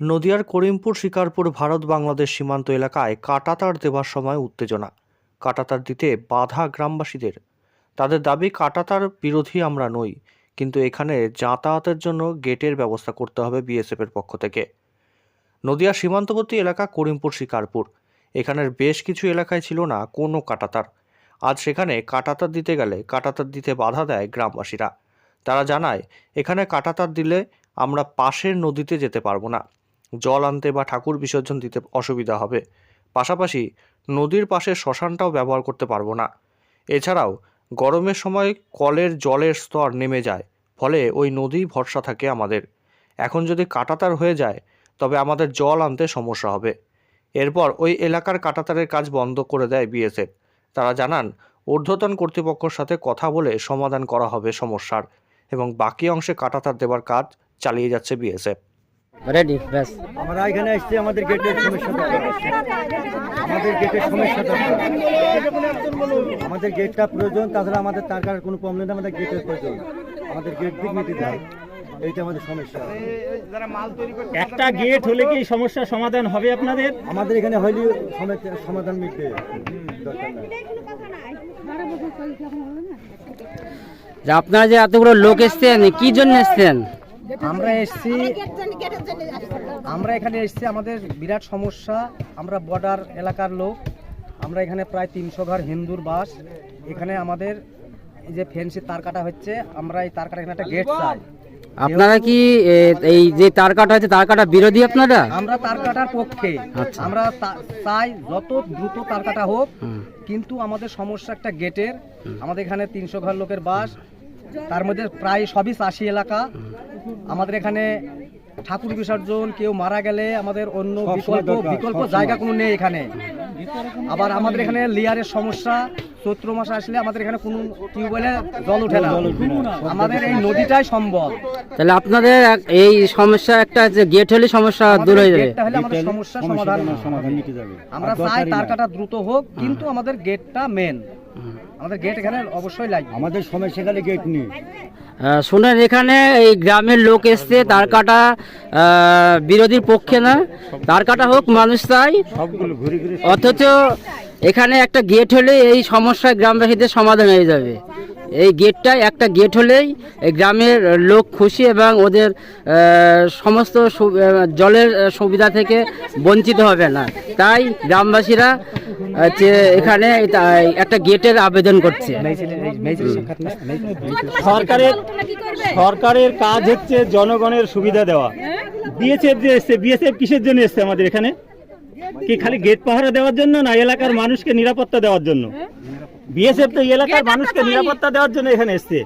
নদিয়ার করিমপুর শিকারপুর ভারত বাংলাদেশ সীমান্ত এলাকায় কাটাতার দেওয়ার সময় উত্তেজনা। কাটাতার দিতে বাধা গ্রামবাসীদের। তাদের দাবি, কাটাতার বিরোধী আমরা নই, কিন্তু এখানে যাতায়াতের জন্য গেটের ব্যবস্থা করতে হবে বিএসএফের পক্ষ থেকে। নদিয়া সীমান্তবর্তী এলাকা করিমপুর শিকারপুর। এখানের বেশ কিছু এলাকায় ছিল না কোনো কাটাতার। আজ সেখানে কাটাতার দিতে গেলে কাটাতার দিতে বাধা দেয় গ্রামবাসীরা। তারা জানায়, এখানে কাটাতার দিলে আমরা পাশের নদীতে যেতে পারব না। জল আনতে বা ঠাকুর বিসর্জন দিতে অসুবিধা হবে। পাশাপাশি নদীর পাশে শ্মশানটাও ব্যবহার করতে পারব না। এছাড়াও গরমের সময় কলের জলের স্তর নেমে যায়, ফলে ওই নদী ভরসা থাকে আমাদের। এখন যদি কাটাতার হয়ে যায়, তবে আমাদের জল আনতে সমস্যা হবে। এরপর ওই এলাকার কাটাতারের কাজ বন্ধ করে দেয় বিএসএফ। তারা জানান, ঊর্ধ্বতন কর্তৃপক্ষের সাথে কথা বলে সমাধান করা হবে সমস্যার এবং বাকি অংশে কাটাতার দেওয়ার কাজ চালিয়ে যাচ্ছে বিএসএফ। রেডি ব্যাস আমরা এখানে আসছি আমাদের গেটের সমস্যা আমাদের গেটের সমস্যা আমাদের গেটটা প্রয়োজন তাছাড়া আমাদের তার কারণে কোনো প্রবলেম নেই আমাদের গেটের প্রয়োজন। আমাদের গেট দিক নিতে দেয়। এইটা আমাদের সমস্যা। একটা গেট হলে কি সমস্যার সমাধান হবে আপনাদের? আমাদের এখানে হইলে সমাধান মিটবে। দরকার নাই। যে আপনারা যে এতগুলো লোক এসছেন কি জন্য এসছেন? আমরা এসছি আমরা এখানে এসছি আমাদের বিরাট সমস্যা। আমরা বর্ডার এলাকার লোক। আমরা এখানে প্রায় তিনশো ঘর হিন্দুর বাস। এখানে আমাদের এই যে ফেন্সি তার কাটা হচ্ছে আমরা এই তার কাটা এখানে একটা গেট চাই। আপনারা কি এই যে তার কাটা হচ্ছে তার কাটা বিরোধী আপনারা? আমরা তার কাটার পক্ষে। আচ্ছা। আমরা তা- চাই যত দ্রুত তার কাটা হোক কিন্তু আমাদের সমস্যা একটা গেটের আমাদের এখানে তিনশো ঘর লোকের বাস। তার মধ্যে প্রায় সবই চাষি এলাকা। আমাদের এখানে ঠাকুর বিসর্জন কেউ মারা গেলে আমাদের অন্য বিকল্প বিকল্প জায়গা কোনো নেই এখানে। আবার আমাদের এখানে লেয়ারের সমস্যা চৈত্র মাসে আসলে আমাদের এখানে কোনো টিউবওয়েলে জল ওঠে না। আমাদের এই নদীটাই সম্ভব তাহলে আপনাদের এই সমস্যা একটা যে গেট হলে সমস্যা দূর হয়ে যাবে। আমাদের সমস্যা সমাধান আমরা চাই তার কাটা দ্রুত হোক কিন্তু আমাদের গেটটা মেন আমাদের গেট এখানে অবশ্যই লাগবে। আমাদের সময় সেখানে গেট নেই। শোনেন এখানে এই গ্রামের লোক এসছে তার কাটা বিরোধীর পক্ষে না তার কাটা হোক মানুষ তাই সবগুলো ঘুরে ঘুরে অথচ এখানে একটা গেট হলে এই সমস্যা গ্রামবাসীদের সমাধান হয়ে যাবে। এই গেটটা একটা গেট হলেই গ্রামের লোক খুশি এবং ওদের সমস্ত জলের সুবিধা থেকে বঞ্চিত হবে না। তাই গ্রামবাসীরা এখানে একটা গেটের আবেদন করছে। সরকারের সরকারের কাজ হচ্ছে জনগণের সুবিধা দেওয়া। বিএসএফ যে এসছে, বিএসএফ কিসের জন্য এসছে আমাদের এখানে? কি খালি গেট পাহারা দেওয়ার জন্য না এলাকার মানুষকে নিরাপত্তা দেওয়ার জন্য? বিএসএফ তো এই এলাকার মানুষকে নিরাপত্তা দেওয়ার জন্য এখানে এসছে।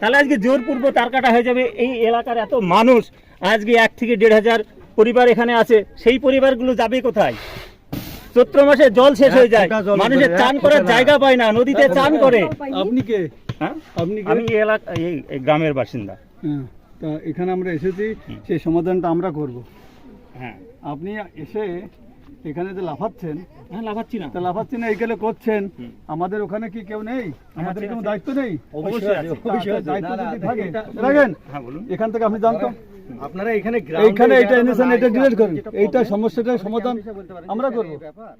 তাহলে আজকে জোরপূর্ব তার কাটা হয়ে যাবে। এই এলাকার এত মানুষ আজকে এক থেকে দেড় হাজার পরিবার এখানে আছে। সেই পরিবারগুলো যাবে কোথায়? চৈত্র মাসে জল শেষ হয়ে যায়। মানুষের চান করার জায়গা পায় না নদীতে চান করে। আপনি কে? হ্যাঁ? আপনি আমি এই এলাকা এই এই গ্রামের বাসিন্দা। হ্যাঁ, তা এখানে আমরা এসেছি সেই সমাধানটা আমরা করব। হ্যাঁ। আপনি এসে এখানে যে লাফাচ্ছেন হ্যাঁ লাফাচ্ছি না। তা লাফাচ্ছি না এইখানে করছেন। আমাদের ওখানে কি কেউ নেই? আমাদের কোনো দায়িত্ব নেই? অবশ্যই আছে। অবশ্যই দায়িত্ব যদি থাকে রাখেন। হ্যাঁ বলুন। এখান থেকে আপনি জানতো। আপনারা এখানে এইখানে এটা এনেছেন এটা ডিলেট করুন। এইটা সমস্যাটার সমাধান আমরা করব। ব্যাপার।